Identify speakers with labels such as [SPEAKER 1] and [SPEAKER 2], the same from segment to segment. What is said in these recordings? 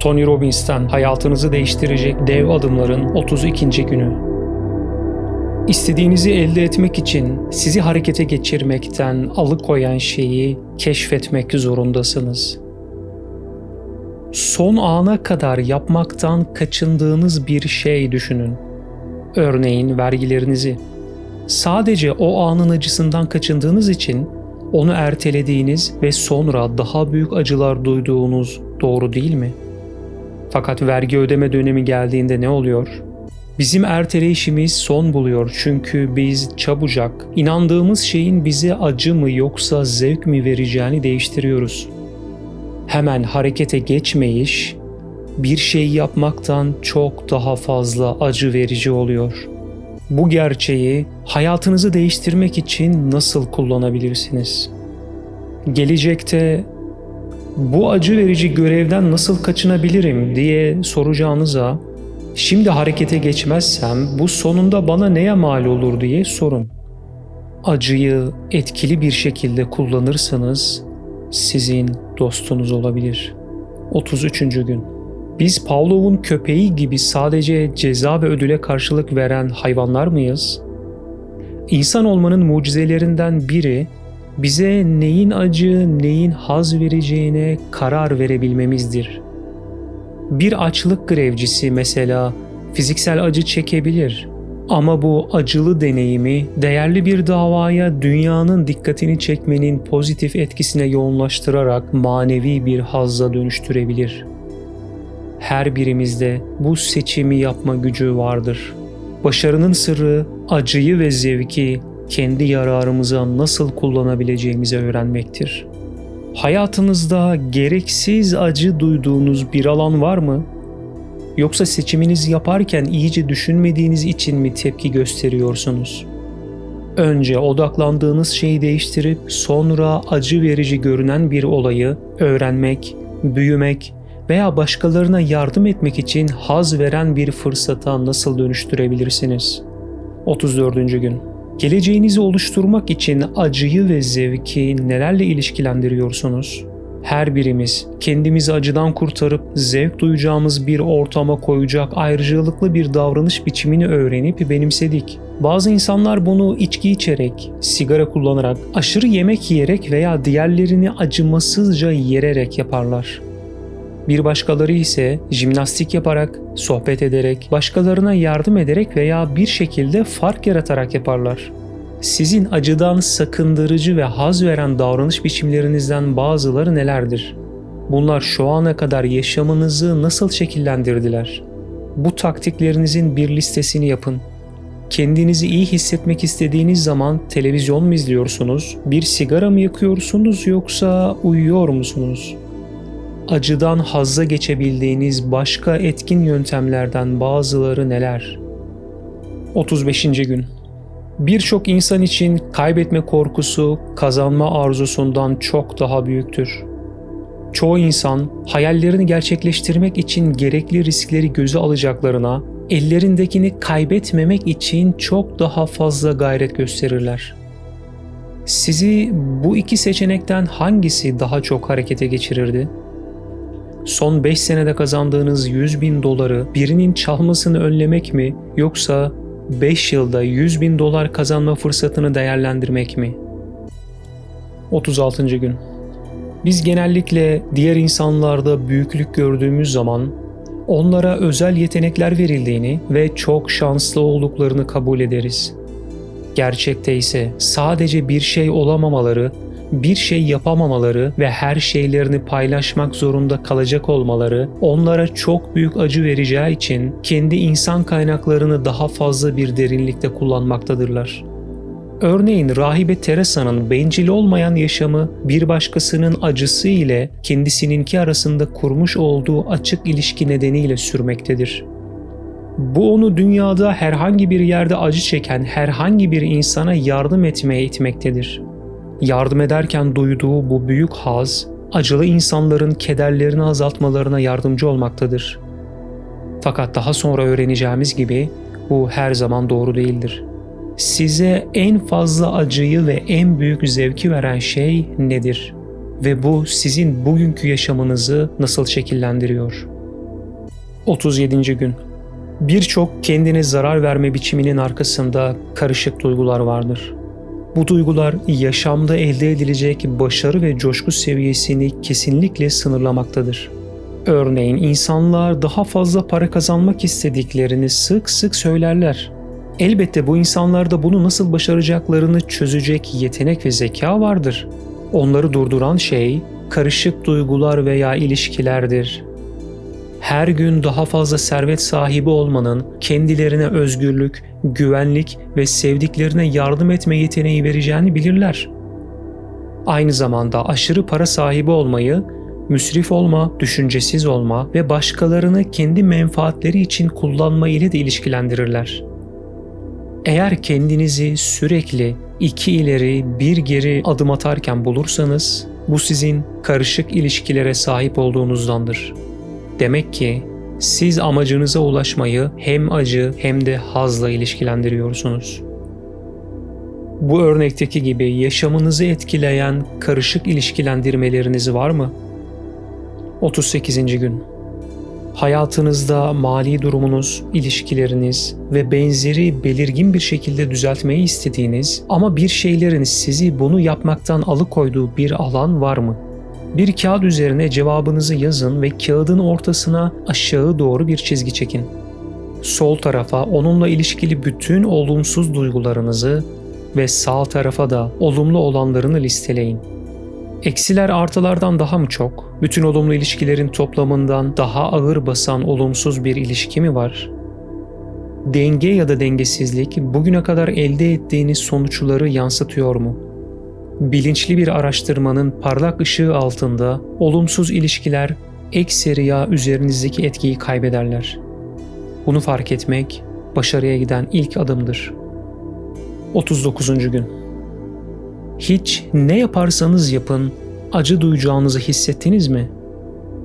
[SPEAKER 1] Tony Robbins'ten hayatınızı değiştirecek dev adımların 32. günü. İstediğinizi elde etmek için sizi harekete geçirmekten alıkoyan şeyi keşfetmek zorundasınız. Son ana kadar yapmaktan kaçındığınız bir şey düşünün. Örneğin vergilerinizi. Sadece o anın acısından kaçındığınız için onu ertelediğiniz ve sonra daha büyük acılar duyduğunuz doğru değil mi? Fakat vergi ödeme dönemi geldiğinde ne oluyor? Bizim erteleyişimiz son buluyor çünkü biz çabucak inandığımız şeyin bize acı mı yoksa zevk mi vereceğini değiştiriyoruz. Hemen harekete geçmeyiş bir şey yapmaktan çok daha fazla acı verici oluyor. Bu gerçeği hayatınızı değiştirmek için nasıl kullanabilirsiniz? Gelecekte bu acı verici görevden nasıl kaçınabilirim diye soracağınıza şimdi harekete geçmezsem bu sonunda bana neye mal olur diye sorun. Acıyı etkili bir şekilde kullanırsanız sizin dostunuz olabilir. 33. gün biz Pavlov'un köpeği gibi sadece ceza ve ödüle karşılık veren hayvanlar mıyız? İnsan olmanın mucizelerinden biri bize neyin acı, neyin haz vereceğine karar verebilmemizdir. Bir açlık grevcisi mesela fiziksel acı çekebilir ama bu acılı deneyimi değerli bir davaya dünyanın dikkatini çekmenin pozitif etkisine yoğunlaştırarak manevi bir hazza dönüştürebilir. Her birimizde bu seçimi yapma gücü vardır. Başarının sırrı acıyı ve zevki kendi yararımıza nasıl kullanabileceğimizi öğrenmektir. Hayatınızda gereksiz acı duyduğunuz bir alan var mı? Yoksa seçiminizi yaparken iyice düşünmediğiniz için mi tepki gösteriyorsunuz? Önce odaklandığınız şeyi değiştirip sonra acı verici görünen bir olayı öğrenmek, büyümek veya başkalarına yardım etmek için haz veren bir fırsata nasıl dönüştürebilirsiniz? 34. gün Geleceğinizi oluşturmak için acıyı ve zevki nelerle ilişkilendiriyorsunuz? Her birimiz kendimizi acıdan kurtarıp zevk duyacağımız bir ortama koyacak ayrıcalıklı bir davranış biçimini öğrenip benimsedik. Bazı insanlar bunu içki içerek, sigara kullanarak, aşırı yemek yiyerek veya diğerlerini acımasızca yererek yaparlar. Bir başkaları ise jimnastik yaparak, sohbet ederek, başkalarına yardım ederek veya bir şekilde fark yaratarak yaparlar. Sizin acıdan sakındırıcı ve haz veren davranış biçimlerinizden bazıları nelerdir? Bunlar şu ana kadar yaşamınızı nasıl şekillendirdiler? Bu taktiklerinizin bir listesini yapın. Kendinizi iyi hissetmek istediğiniz zaman televizyon mu izliyorsunuz, bir sigara mı yakıyorsunuz yoksa uyuyor musunuz? Acıdan hazza geçebildiğiniz başka etkin yöntemlerden bazıları neler? 35. gün Birçok insan için kaybetme korkusu kazanma arzusundan çok daha büyüktür. Çoğu insan hayallerini gerçekleştirmek için gerekli riskleri göze alacaklarına ellerindekini kaybetmemek için çok daha fazla gayret gösterirler. Sizi bu iki seçenekten hangisi daha çok harekete geçirirdi? Son 5 senede kazandığınız 100 bin doları birinin çalmasını önlemek mi yoksa 5 yılda 100 bin dolar kazanma fırsatını değerlendirmek mi? 36. gün Biz genellikle diğer insanlarda büyüklük gördüğümüz zaman onlara özel yetenekler verildiğini ve çok şanslı olduklarını kabul ederiz. Gerçekte ise sadece bir şey olamamaları bir şey yapamamaları ve her şeylerini paylaşmak zorunda kalacak olmaları onlara çok büyük acı vereceği için kendi insan kaynaklarını daha fazla bir derinlikte kullanmaktadırlar. Örneğin rahibe Teresa'nın bencil olmayan yaşamı bir başkasının acısı ile kendisininki arasında kurmuş olduğu açık ilişki nedeniyle sürmektedir. Bu onu dünyada herhangi bir yerde acı çeken herhangi bir insana yardım etmeye itmektedir yardım ederken duyduğu bu büyük haz, acılı insanların kederlerini azaltmalarına yardımcı olmaktadır. Fakat daha sonra öğreneceğimiz gibi bu her zaman doğru değildir. Size en fazla acıyı ve en büyük zevki veren şey nedir? Ve bu sizin bugünkü yaşamınızı nasıl şekillendiriyor? 37. gün. Birçok kendine zarar verme biçiminin arkasında karışık duygular vardır. Bu duygular yaşamda elde edilecek başarı ve coşku seviyesini kesinlikle sınırlamaktadır. Örneğin insanlar daha fazla para kazanmak istediklerini sık sık söylerler. Elbette bu insanlarda bunu nasıl başaracaklarını çözecek yetenek ve zeka vardır. Onları durduran şey karışık duygular veya ilişkilerdir. Her gün daha fazla servet sahibi olmanın kendilerine özgürlük, güvenlik ve sevdiklerine yardım etme yeteneği vereceğini bilirler. Aynı zamanda aşırı para sahibi olmayı, müsrif olma, düşüncesiz olma ve başkalarını kendi menfaatleri için kullanma ile de ilişkilendirirler. Eğer kendinizi sürekli iki ileri bir geri adım atarken bulursanız bu sizin karışık ilişkilere sahip olduğunuzdandır. Demek ki siz amacınıza ulaşmayı hem acı hem de hazla ilişkilendiriyorsunuz. Bu örnekteki gibi yaşamınızı etkileyen karışık ilişkilendirmeleriniz var mı? 38. gün Hayatınızda mali durumunuz, ilişkileriniz ve benzeri belirgin bir şekilde düzeltmeyi istediğiniz ama bir şeylerin sizi bunu yapmaktan alıkoyduğu bir alan var mı? Bir kağıt üzerine cevabınızı yazın ve kağıdın ortasına aşağı doğru bir çizgi çekin. Sol tarafa onunla ilişkili bütün olumsuz duygularınızı ve sağ tarafa da olumlu olanlarını listeleyin. Eksiler artılardan daha mı çok? Bütün olumlu ilişkilerin toplamından daha ağır basan olumsuz bir ilişki mi var? Denge ya da dengesizlik bugüne kadar elde ettiğiniz sonuçları yansıtıyor mu? Bilinçli bir araştırmanın parlak ışığı altında olumsuz ilişkiler ekseriya üzerinizdeki etkiyi kaybederler. Bunu fark etmek başarıya giden ilk adımdır. 39. gün hiç ne yaparsanız yapın acı duyacağınızı hissettiniz mi?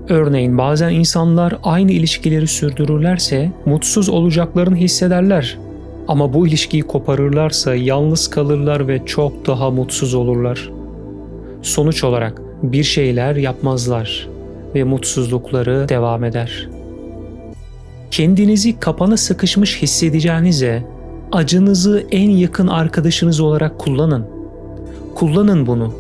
[SPEAKER 1] Örneğin bazen insanlar aynı ilişkileri sürdürürlerse mutsuz olacaklarını hissederler. Ama bu ilişkiyi koparırlarsa yalnız kalırlar ve çok daha mutsuz olurlar. Sonuç olarak bir şeyler yapmazlar ve mutsuzlukları devam eder. Kendinizi kapana sıkışmış hissedeceğinize acınızı en yakın arkadaşınız olarak kullanın. Kullanın bunu.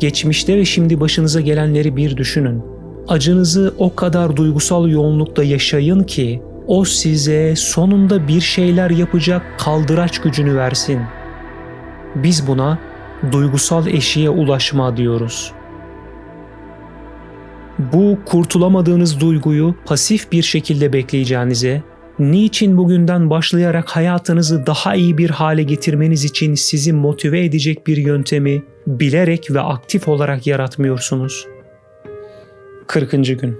[SPEAKER 1] Geçmişte ve şimdi başınıza gelenleri bir düşünün. Acınızı o kadar duygusal yoğunlukta yaşayın ki o size sonunda bir şeyler yapacak kaldıraç gücünü versin. Biz buna duygusal eşiğe ulaşma diyoruz. Bu kurtulamadığınız duyguyu pasif bir şekilde bekleyeceğinize niçin bugünden başlayarak hayatınızı daha iyi bir hale getirmeniz için sizi motive edecek bir yöntemi bilerek ve aktif olarak yaratmıyorsunuz. 40. gün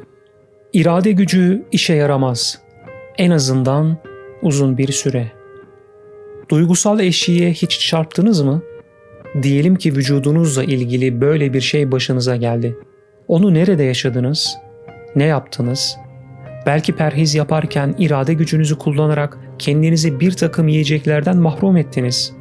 [SPEAKER 1] İrade gücü işe yaramaz. En azından uzun bir süre. Duygusal eşiğe hiç çarptınız mı? Diyelim ki vücudunuzla ilgili böyle bir şey başınıza geldi. Onu nerede yaşadınız? Ne yaptınız? Belki perhiz yaparken irade gücünüzü kullanarak kendinizi bir takım yiyeceklerden mahrum ettiniz.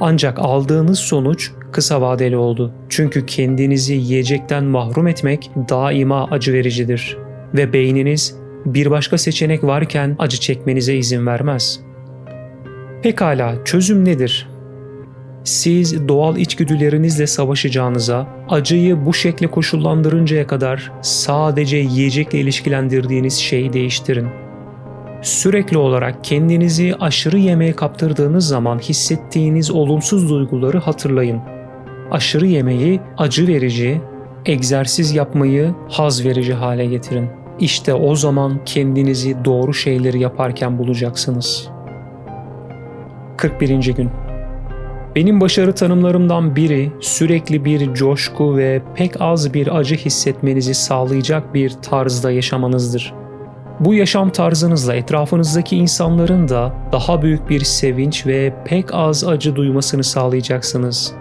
[SPEAKER 1] Ancak aldığınız sonuç kısa vadeli oldu. Çünkü kendinizi yiyecekten mahrum etmek daima acı vericidir ve beyniniz bir başka seçenek varken acı çekmenize izin vermez. Pekala çözüm nedir? Siz doğal içgüdülerinizle savaşacağınıza, acıyı bu şekle koşullandırıncaya kadar sadece yiyecekle ilişkilendirdiğiniz şeyi değiştirin. Sürekli olarak kendinizi aşırı yemeğe kaptırdığınız zaman hissettiğiniz olumsuz duyguları hatırlayın. Aşırı yemeği acı verici, egzersiz yapmayı haz verici hale getirin. İşte o zaman kendinizi doğru şeyleri yaparken bulacaksınız. 41. gün benim başarı tanımlarımdan biri sürekli bir coşku ve pek az bir acı hissetmenizi sağlayacak bir tarzda yaşamanızdır. Bu yaşam tarzınızla etrafınızdaki insanların da daha büyük bir sevinç ve pek az acı duymasını sağlayacaksınız.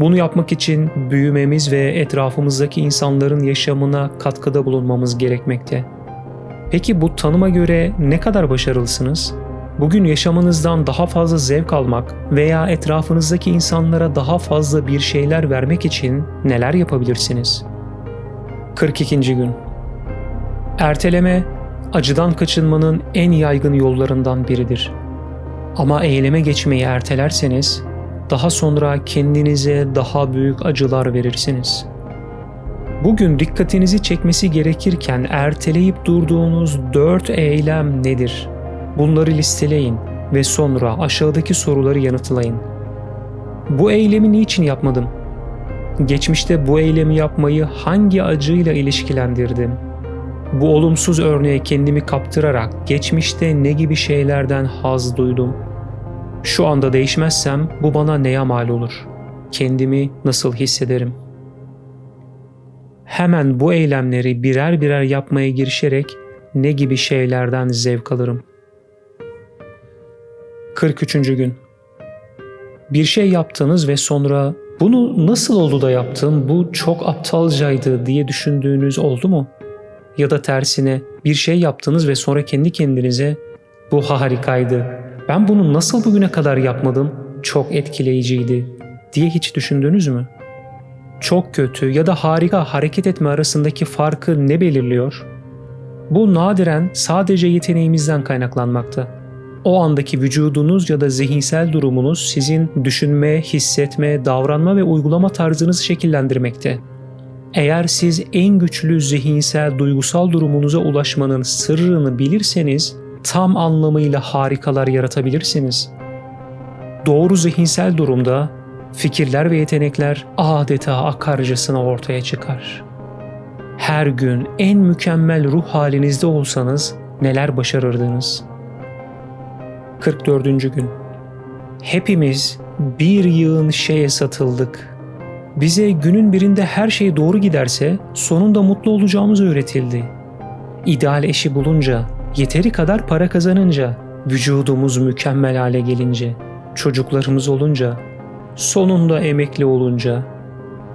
[SPEAKER 1] Bunu yapmak için büyümemiz ve etrafımızdaki insanların yaşamına katkıda bulunmamız gerekmekte. Peki bu tanıma göre ne kadar başarılısınız? Bugün yaşamınızdan daha fazla zevk almak veya etrafınızdaki insanlara daha fazla bir şeyler vermek için neler yapabilirsiniz? 42. gün Erteleme acıdan kaçınmanın en yaygın yollarından biridir. Ama eyleme geçmeyi ertelerseniz daha sonra kendinize daha büyük acılar verirsiniz. Bugün dikkatinizi çekmesi gerekirken erteleyip durduğunuz dört eylem nedir? Bunları listeleyin ve sonra aşağıdaki soruları yanıtlayın. Bu eylemi niçin yapmadım? Geçmişte bu eylemi yapmayı hangi acıyla ilişkilendirdim? Bu olumsuz örneğe kendimi kaptırarak geçmişte ne gibi şeylerden haz duydum? Şu anda değişmezsem bu bana neye mal olur? Kendimi nasıl hissederim? Hemen bu eylemleri birer birer yapmaya girişerek ne gibi şeylerden zevk alırım? 43. gün Bir şey yaptınız ve sonra bunu nasıl oldu da yaptım, bu çok aptalcaydı diye düşündüğünüz oldu mu? Ya da tersine bir şey yaptınız ve sonra kendi kendinize bu harikaydı, ben bunu nasıl bugüne kadar yapmadım, çok etkileyiciydi diye hiç düşündünüz mü? Çok kötü ya da harika hareket etme arasındaki farkı ne belirliyor? Bu nadiren sadece yeteneğimizden kaynaklanmakta. O andaki vücudunuz ya da zihinsel durumunuz sizin düşünme, hissetme, davranma ve uygulama tarzınızı şekillendirmekte. Eğer siz en güçlü zihinsel, duygusal durumunuza ulaşmanın sırrını bilirseniz tam anlamıyla harikalar yaratabilirsiniz. Doğru zihinsel durumda fikirler ve yetenekler adeta akarcasına ortaya çıkar. Her gün en mükemmel ruh halinizde olsanız neler başarırdınız? 44. gün Hepimiz bir yığın şeye satıldık. Bize günün birinde her şey doğru giderse sonunda mutlu olacağımız öğretildi. İdeal eşi bulunca, yeteri kadar para kazanınca, vücudumuz mükemmel hale gelince, çocuklarımız olunca, sonunda emekli olunca.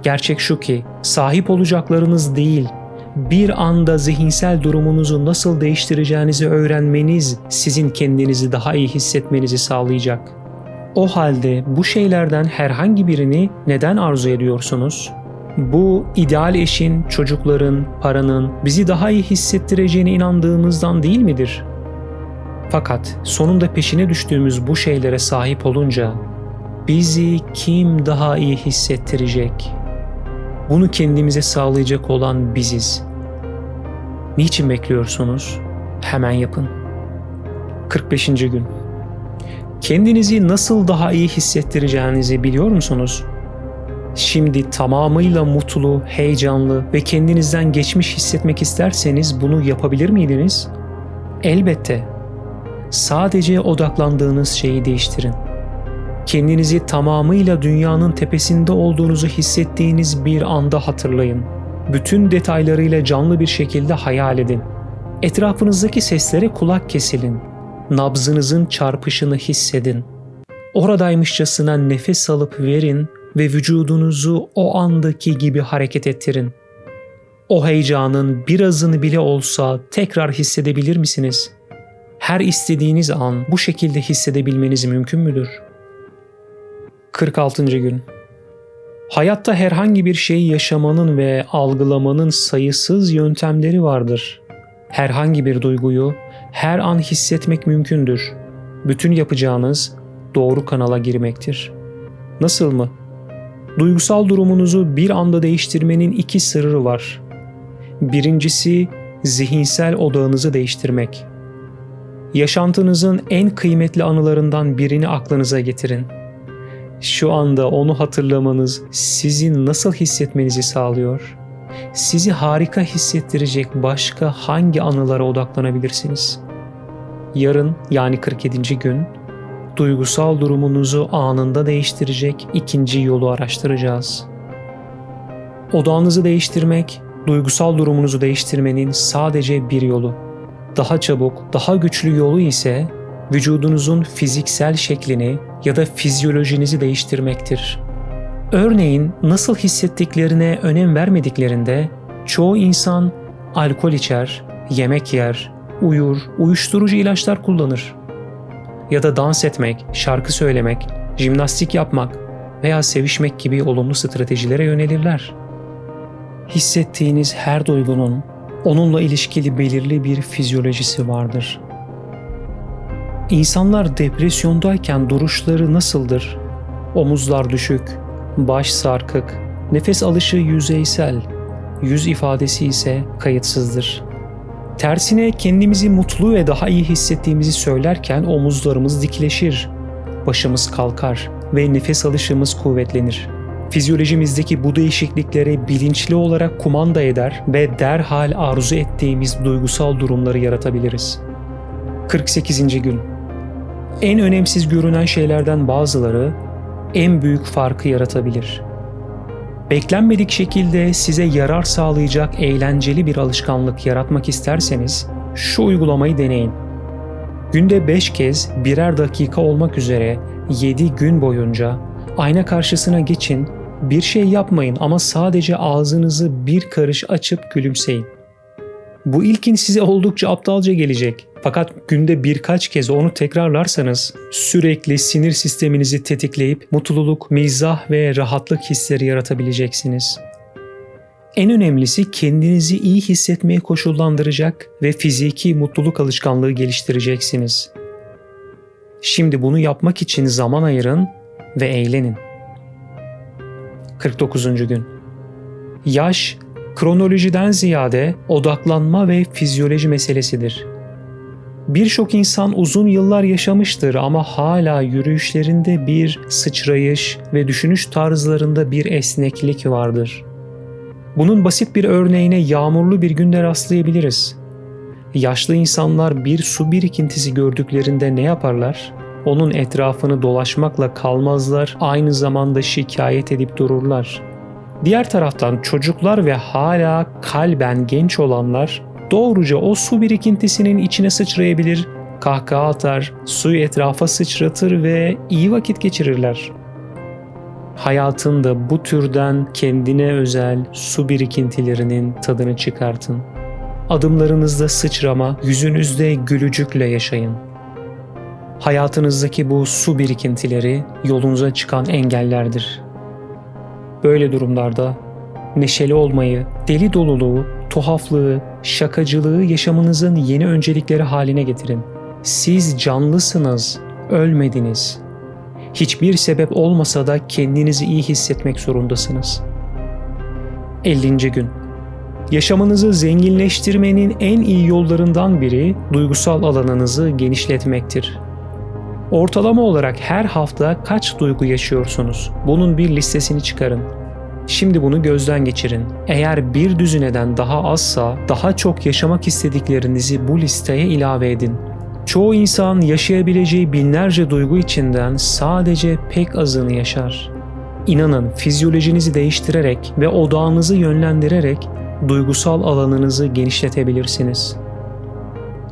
[SPEAKER 1] Gerçek şu ki sahip olacaklarınız değil, bir anda zihinsel durumunuzu nasıl değiştireceğinizi öğrenmeniz sizin kendinizi daha iyi hissetmenizi sağlayacak. O halde bu şeylerden herhangi birini neden arzu ediyorsunuz? Bu ideal eşin, çocukların, paranın bizi daha iyi hissettireceğine inandığımızdan değil midir? Fakat sonunda peşine düştüğümüz bu şeylere sahip olunca bizi kim daha iyi hissettirecek? Bunu kendimize sağlayacak olan biziz. Niçin bekliyorsunuz? Hemen yapın. 45. gün. Kendinizi nasıl daha iyi hissettireceğinizi biliyor musunuz? Şimdi tamamıyla mutlu, heyecanlı ve kendinizden geçmiş hissetmek isterseniz bunu yapabilir miydiniz? Elbette. Sadece odaklandığınız şeyi değiştirin. Kendinizi tamamıyla dünyanın tepesinde olduğunuzu hissettiğiniz bir anda hatırlayın. Bütün detaylarıyla canlı bir şekilde hayal edin. Etrafınızdaki seslere kulak kesilin. Nabzınızın çarpışını hissedin. Oradaymışçasına nefes alıp verin ve vücudunuzu o andaki gibi hareket ettirin. O heyecanın birazını bile olsa tekrar hissedebilir misiniz? Her istediğiniz an bu şekilde hissedebilmeniz mümkün müdür? 46. gün Hayatta herhangi bir şeyi yaşamanın ve algılamanın sayısız yöntemleri vardır. Herhangi bir duyguyu her an hissetmek mümkündür. Bütün yapacağınız doğru kanala girmektir. Nasıl mı? Duygusal durumunuzu bir anda değiştirmenin iki sırrı var. Birincisi zihinsel odağınızı değiştirmek. Yaşantınızın en kıymetli anılarından birini aklınıza getirin. Şu anda onu hatırlamanız sizin nasıl hissetmenizi sağlıyor? Sizi harika hissettirecek başka hangi anılara odaklanabilirsiniz? Yarın yani 47. gün duygusal durumunuzu anında değiştirecek ikinci yolu araştıracağız. Odağınızı değiştirmek, duygusal durumunuzu değiştirmenin sadece bir yolu. Daha çabuk, daha güçlü yolu ise vücudunuzun fiziksel şeklini ya da fizyolojinizi değiştirmektir. Örneğin nasıl hissettiklerine önem vermediklerinde çoğu insan alkol içer, yemek yer, uyur, uyuşturucu ilaçlar kullanır. Ya da dans etmek, şarkı söylemek, jimnastik yapmak veya sevişmek gibi olumlu stratejilere yönelirler. Hissettiğiniz her duygunun onunla ilişkili belirli bir fizyolojisi vardır. İnsanlar depresyondayken duruşları nasıldır? Omuzlar düşük, baş sarkık, nefes alışı yüzeysel, yüz ifadesi ise kayıtsızdır. Tersine kendimizi mutlu ve daha iyi hissettiğimizi söylerken omuzlarımız dikleşir, başımız kalkar ve nefes alışımız kuvvetlenir. Fizyolojimizdeki bu değişikliklere bilinçli olarak kumanda eder ve derhal arzu ettiğimiz duygusal durumları yaratabiliriz. 48. gün En önemsiz görünen şeylerden bazıları en büyük farkı yaratabilir. Beklenmedik şekilde size yarar sağlayacak eğlenceli bir alışkanlık yaratmak isterseniz şu uygulamayı deneyin. Günde 5 kez birer dakika olmak üzere 7 gün boyunca ayna karşısına geçin, bir şey yapmayın ama sadece ağzınızı bir karış açıp gülümseyin. Bu ilkin size oldukça aptalca gelecek. Fakat günde birkaç kez onu tekrarlarsanız sürekli sinir sisteminizi tetikleyip mutluluk, mizah ve rahatlık hisleri yaratabileceksiniz. En önemlisi kendinizi iyi hissetmeye koşullandıracak ve fiziki mutluluk alışkanlığı geliştireceksiniz. Şimdi bunu yapmak için zaman ayırın ve eğlenin. 49. gün Yaş, kronolojiden ziyade odaklanma ve fizyoloji meselesidir. Birçok insan uzun yıllar yaşamıştır ama hala yürüyüşlerinde bir sıçrayış ve düşünüş tarzlarında bir esneklik vardır. Bunun basit bir örneğine yağmurlu bir günde rastlayabiliriz. Yaşlı insanlar bir su birikintisi gördüklerinde ne yaparlar? Onun etrafını dolaşmakla kalmazlar, aynı zamanda şikayet edip dururlar. Diğer taraftan çocuklar ve hala kalben genç olanlar doğruca o su birikintisinin içine sıçrayabilir, kahkaha atar, suyu etrafa sıçratır ve iyi vakit geçirirler. Hayatında bu türden kendine özel su birikintilerinin tadını çıkartın. Adımlarınızda sıçrama, yüzünüzde gülücükle yaşayın. Hayatınızdaki bu su birikintileri yolunuza çıkan engellerdir. Böyle durumlarda neşeli olmayı, deli doluluğu, tuhaflığı, şakacılığı yaşamınızın yeni öncelikleri haline getirin. Siz canlısınız, ölmediniz. Hiçbir sebep olmasa da kendinizi iyi hissetmek zorundasınız. 50. gün Yaşamınızı zenginleştirmenin en iyi yollarından biri duygusal alanınızı genişletmektir. Ortalama olarak her hafta kaç duygu yaşıyorsunuz? Bunun bir listesini çıkarın. Şimdi bunu gözden geçirin. Eğer bir düzineden daha azsa daha çok yaşamak istediklerinizi bu listeye ilave edin. Çoğu insan yaşayabileceği binlerce duygu içinden sadece pek azını yaşar. İnanın fizyolojinizi değiştirerek ve odağınızı yönlendirerek duygusal alanınızı genişletebilirsiniz.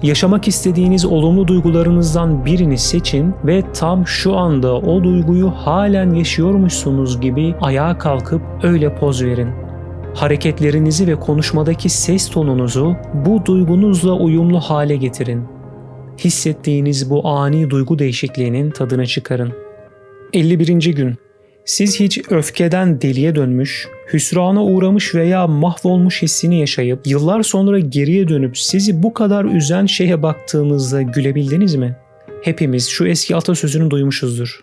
[SPEAKER 1] Yaşamak istediğiniz olumlu duygularınızdan birini seçin ve tam şu anda o duyguyu halen yaşıyormuşsunuz gibi ayağa kalkıp öyle poz verin. Hareketlerinizi ve konuşmadaki ses tonunuzu bu duygunuzla uyumlu hale getirin. Hissettiğiniz bu ani duygu değişikliğinin tadını çıkarın. 51. gün siz hiç öfkeden deliye dönmüş, hüsrana uğramış veya mahvolmuş hissini yaşayıp yıllar sonra geriye dönüp sizi bu kadar üzen şeye baktığınızda gülebildiniz mi? Hepimiz şu eski atasözünü duymuşuzdur.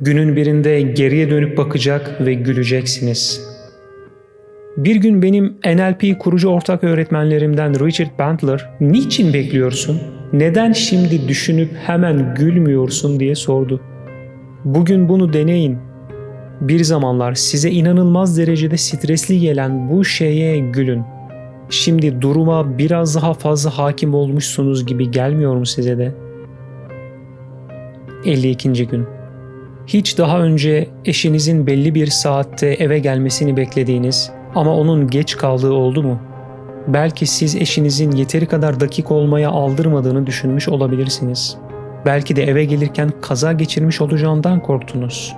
[SPEAKER 1] Günün birinde geriye dönüp bakacak ve güleceksiniz. Bir gün benim NLP kurucu ortak öğretmenlerimden Richard Bandler, "Niçin bekliyorsun? Neden şimdi düşünüp hemen gülmüyorsun?" diye sordu. Bugün bunu deneyin bir zamanlar size inanılmaz derecede stresli gelen bu şeye gülün. Şimdi duruma biraz daha fazla hakim olmuşsunuz gibi gelmiyor mu size de? 52. gün Hiç daha önce eşinizin belli bir saatte eve gelmesini beklediğiniz ama onun geç kaldığı oldu mu? Belki siz eşinizin yeteri kadar dakik olmaya aldırmadığını düşünmüş olabilirsiniz. Belki de eve gelirken kaza geçirmiş olacağından korktunuz.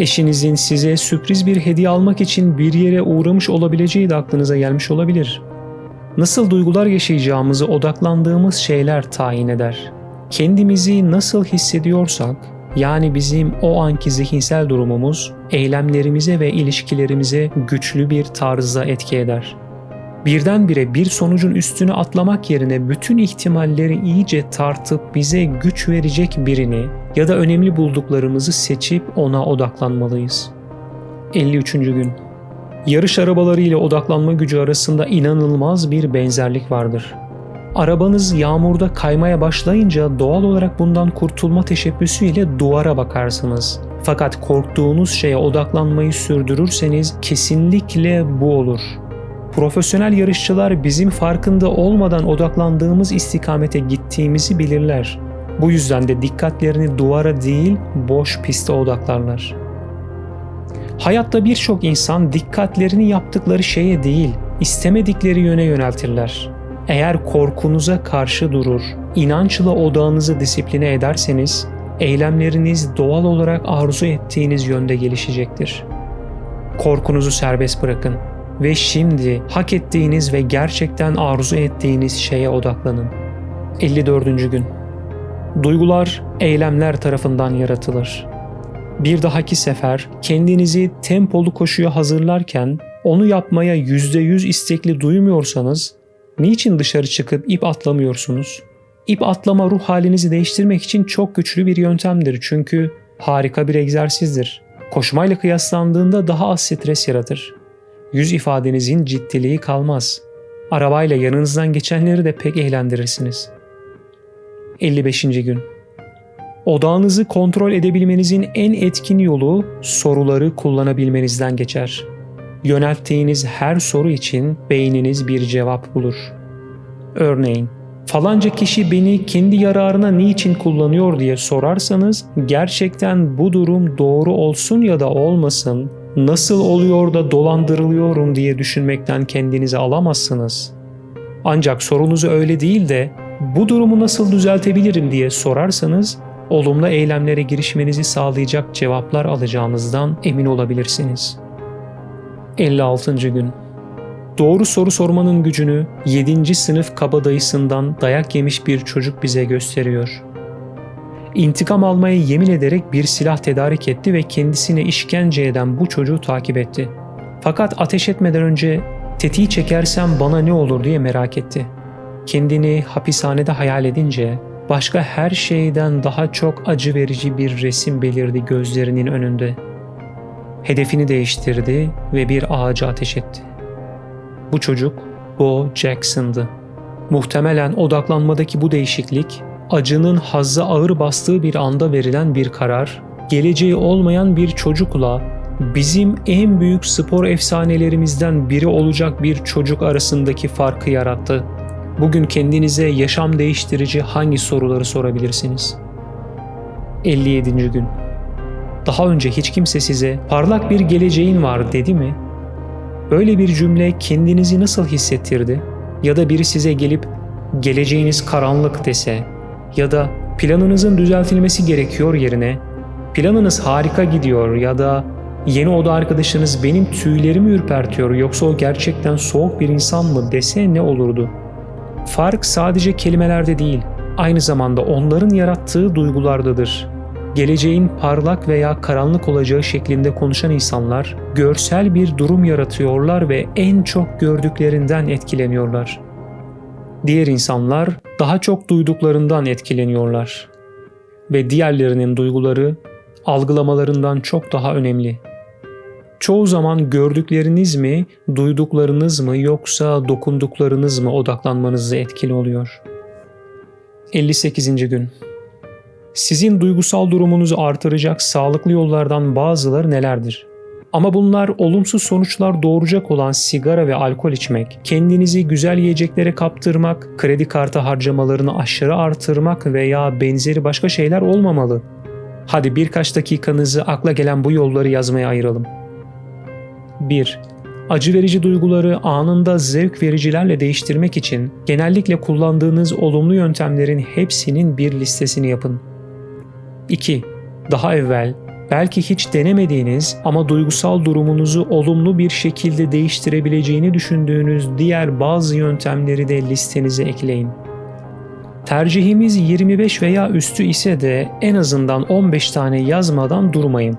[SPEAKER 1] Eşinizin size sürpriz bir hediye almak için bir yere uğramış olabileceği de aklınıza gelmiş olabilir. Nasıl duygular yaşayacağımızı odaklandığımız şeyler tayin eder. Kendimizi nasıl hissediyorsak, yani bizim o anki zihinsel durumumuz, eylemlerimize ve ilişkilerimize güçlü bir tarzda etki eder. Birdenbire bir sonucun üstüne atlamak yerine bütün ihtimalleri iyice tartıp bize güç verecek birini ya da önemli bulduklarımızı seçip ona odaklanmalıyız. 53. gün Yarış arabaları ile odaklanma gücü arasında inanılmaz bir benzerlik vardır. Arabanız yağmurda kaymaya başlayınca doğal olarak bundan kurtulma teşebbüsüyle duvara bakarsınız. Fakat korktuğunuz şeye odaklanmayı sürdürürseniz kesinlikle bu olur. Profesyonel yarışçılar bizim farkında olmadan odaklandığımız istikamete gittiğimizi bilirler. Bu yüzden de dikkatlerini duvara değil boş piste odaklarlar. Hayatta birçok insan dikkatlerini yaptıkları şeye değil, istemedikleri yöne yöneltirler. Eğer korkunuza karşı durur, inançla odağınızı disipline ederseniz, eylemleriniz doğal olarak arzu ettiğiniz yönde gelişecektir. Korkunuzu serbest bırakın ve şimdi hak ettiğiniz ve gerçekten arzu ettiğiniz şeye odaklanın. 54. gün Duygular eylemler tarafından yaratılır. Bir dahaki sefer kendinizi tempolu koşuya hazırlarken onu yapmaya %100 istekli duymuyorsanız niçin dışarı çıkıp ip atlamıyorsunuz? İp atlama ruh halinizi değiştirmek için çok güçlü bir yöntemdir çünkü harika bir egzersizdir. Koşmayla kıyaslandığında daha az stres yaratır. Yüz ifadenizin ciddiliği kalmaz. Arabayla yanınızdan geçenleri de pek eğlendirirsiniz. 55. gün Odağınızı kontrol edebilmenizin en etkin yolu soruları kullanabilmenizden geçer. Yönelttiğiniz her soru için beyniniz bir cevap bulur. Örneğin, falanca kişi beni kendi yararına niçin kullanıyor diye sorarsanız gerçekten bu durum doğru olsun ya da olmasın, nasıl oluyor da dolandırılıyorum diye düşünmekten kendinizi alamazsınız. Ancak sorunuzu öyle değil de bu durumu nasıl düzeltebilirim diye sorarsanız olumlu eylemlere girişmenizi sağlayacak cevaplar alacağınızdan emin olabilirsiniz. 56. gün Doğru soru sormanın gücünü 7. sınıf kabadayısından dayak yemiş bir çocuk bize gösteriyor. İntikam almaya yemin ederek bir silah tedarik etti ve kendisine işkence eden bu çocuğu takip etti. Fakat ateş etmeden önce tetiği çekersem bana ne olur diye merak etti. Kendini hapishanede hayal edince başka her şeyden daha çok acı verici bir resim belirdi gözlerinin önünde. Hedefini değiştirdi ve bir ağaca ateş etti. Bu çocuk Bo Jackson'dı. Muhtemelen odaklanmadaki bu değişiklik, acının hazzı ağır bastığı bir anda verilen bir karar, geleceği olmayan bir çocukla bizim en büyük spor efsanelerimizden biri olacak bir çocuk arasındaki farkı yarattı. Bugün kendinize yaşam değiştirici hangi soruları sorabilirsiniz? 57. gün Daha önce hiç kimse size parlak bir geleceğin var dedi mi? Böyle bir cümle kendinizi nasıl hissettirdi? Ya da biri size gelip geleceğiniz karanlık dese ya da planınızın düzeltilmesi gerekiyor yerine planınız harika gidiyor ya da yeni oda arkadaşınız benim tüylerimi ürpertiyor yoksa o gerçekten soğuk bir insan mı dese ne olurdu? Fark sadece kelimelerde değil, aynı zamanda onların yarattığı duygulardadır. Geleceğin parlak veya karanlık olacağı şeklinde konuşan insanlar görsel bir durum yaratıyorlar ve en çok gördüklerinden etkileniyorlar. Diğer insanlar daha çok duyduklarından etkileniyorlar ve diğerlerinin duyguları algılamalarından çok daha önemli. Çoğu zaman gördükleriniz mi, duyduklarınız mı yoksa dokunduklarınız mı odaklanmanızı etkili oluyor. 58. gün Sizin duygusal durumunuzu artıracak sağlıklı yollardan bazıları nelerdir? Ama bunlar olumsuz sonuçlar doğuracak olan sigara ve alkol içmek, kendinizi güzel yiyeceklere kaptırmak, kredi kartı harcamalarını aşırı artırmak veya benzeri başka şeyler olmamalı. Hadi birkaç dakikanızı akla gelen bu yolları yazmaya ayıralım. 1. Acı verici duyguları anında zevk vericilerle değiştirmek için genellikle kullandığınız olumlu yöntemlerin hepsinin bir listesini yapın. 2. Daha evvel belki hiç denemediğiniz ama duygusal durumunuzu olumlu bir şekilde değiştirebileceğini düşündüğünüz diğer bazı yöntemleri de listenize ekleyin. Tercihimiz 25 veya üstü ise de en azından 15 tane yazmadan durmayın.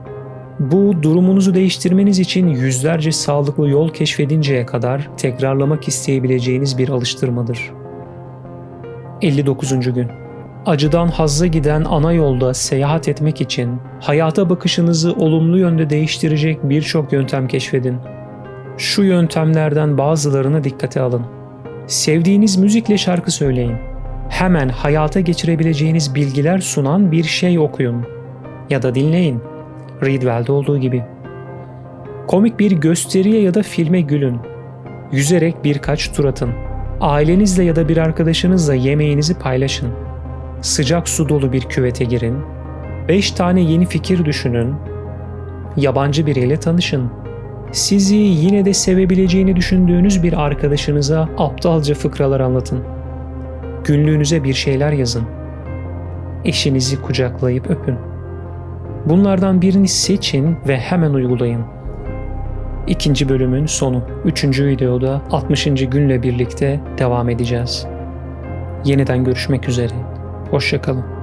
[SPEAKER 1] Bu durumunuzu değiştirmeniz için yüzlerce sağlıklı yol keşfedinceye kadar tekrarlamak isteyebileceğiniz bir alıştırmadır. 59. gün Acıdan hazza giden ana yolda seyahat etmek için hayata bakışınızı olumlu yönde değiştirecek birçok yöntem keşfedin. Şu yöntemlerden bazılarına dikkate alın. Sevdiğiniz müzikle şarkı söyleyin. Hemen hayata geçirebileceğiniz bilgiler sunan bir şey okuyun. Ya da dinleyin. Readwell'de olduğu gibi. Komik bir gösteriye ya da filme gülün. Yüzerek birkaç tur atın. Ailenizle ya da bir arkadaşınızla yemeğinizi paylaşın. Sıcak su dolu bir küvete girin. 5 tane yeni fikir düşünün. Yabancı biriyle tanışın. Sizi yine de sevebileceğini düşündüğünüz bir arkadaşınıza aptalca fıkralar anlatın. Günlüğünüze bir şeyler yazın. Eşinizi kucaklayıp öpün. Bunlardan birini seçin ve hemen uygulayın. İkinci bölümün sonu. Üçüncü videoda 60. günle birlikte devam edeceğiz. Yeniden görüşmek üzere. Hoşçakalın.